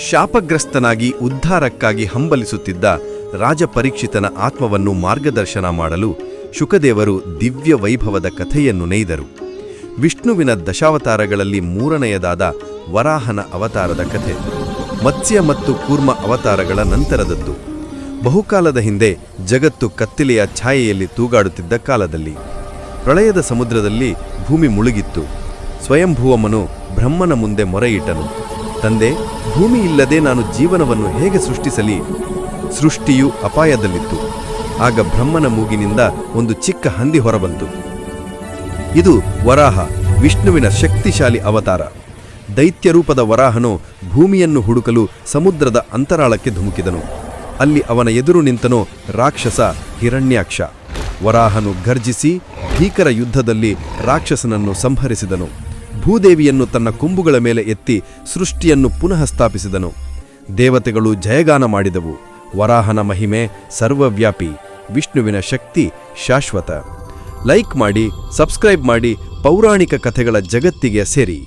ಶಾಪಗ್ರಸ್ತನಾಗಿ ಉದ್ಧಾರಕ್ಕಾಗಿ ಹಂಬಲಿಸುತ್ತಿದ್ದ ರಾಜಪರೀಕ್ಷಿತನ ಆತ್ಮವನ್ನು ಮಾರ್ಗದರ್ಶನ ಮಾಡಲು ಶುಕದೇವರು ದಿವ್ಯ ವೈಭವದ ಕಥೆಯನ್ನು ನೇಯ್ದರು. ವಿಷ್ಣುವಿನ ದಶಾವತಾರಗಳಲ್ಲಿ ಮೂರನೆಯದಾದ ವರಾಹನ ಅವತಾರದ ಕಥೆ, ಮತ್ಸ್ಯ ಮತ್ತು ಕೂರ್ಮ ಅವತಾರಗಳ ನಂತರದದ್ದು. ಬಹುಕಾಲದ ಹಿಂದೆ ಜಗತ್ತು ಕತ್ತಿಲೆಯ ಛಾಯೆಯಲ್ಲಿ ತೂಗಾಡುತ್ತಿದ್ದ ಕಾಲದಲ್ಲಿ. ಪ್ರಳಯದ ಸಮುದ್ರದಲ್ಲಿ ಭೂಮಿ ಮುಳುಗಿತ್ತು. ಸ್ವಯಂಭೂವಮನು ಬ್ರಹ್ಮನ ಮುಂದೆ ಮೊರೆಯಿಟ್ಟನು. ತಂದೆ, ಭೂಮಿ ಇಲ್ಲದೆ ನಾನು ಜೀವನವನ್ನು ಹೇಗೆ ಸೃಷ್ಟಿಸಲಿ? ಸೃಷ್ಟಿಯು ಅಪಾಯದಲ್ಲಿತ್ತು. ಆಗ ಬ್ರಹ್ಮನ ಮೂಗಿನಿಂದ ಒಂದು ಚಿಕ್ಕ ಹಂದಿ ಹೊರಬಂತು. ಇದು ವರಾಹ, ವಿಷ್ಣುವಿನ ಶಕ್ತಿಶಾಲಿ ಅವತಾರ. ದೈತ್ಯರೂಪದ ವರಾಹನು ಭೂಮಿಯನ್ನು ಹುಡುಕಲು ಸಮುದ್ರದ ಅಂತರಾಳಕ್ಕೆ ಧುಮುಕಿದನು. ಅಲ್ಲಿ ಅವನ ಎದುರು ನಿಂತನೋ ರಾಕ್ಷಸ ಹಿರಣ್ಯಾಕ್ಷ. ವರಾಹನು ಗರ್ಜಿಸಿ ಭೀಕರ ಯುದ್ಧದಲ್ಲಿ ರಾಕ್ಷಸನನ್ನು ಸಂಹರಿಸಿದನು. ಭೂದೇವಿಯನ್ನು ತನ್ನ ಕೊಂಬುಗಳ ಮೇಲೆ ಎತ್ತಿ ಸೃಷ್ಟಿಯನ್ನು ಪುನಃ ಸ್ಥಾಪಿಸಿದನು. ದೇವತೆಗಳು ಜಯಗಾನ ಮಾಡಿದವು. ವರಾಹನ ಮಹಿಮೆ ಸರ್ವವ್ಯಾಪಿ, ವಿಷ್ಣುವಿನ ಶಕ್ತಿ ಶಾಶ್ವತ. ಲೈಕ್ ಮಾಡಿ, ಸಬ್ಸ್ಕ್ರೈಬ್ ಮಾಡಿ ಪೌರಾಣಿಕ ಕಥೆಗಳ ಜಗತ್ತಿಗೆ ಸೇರಿ.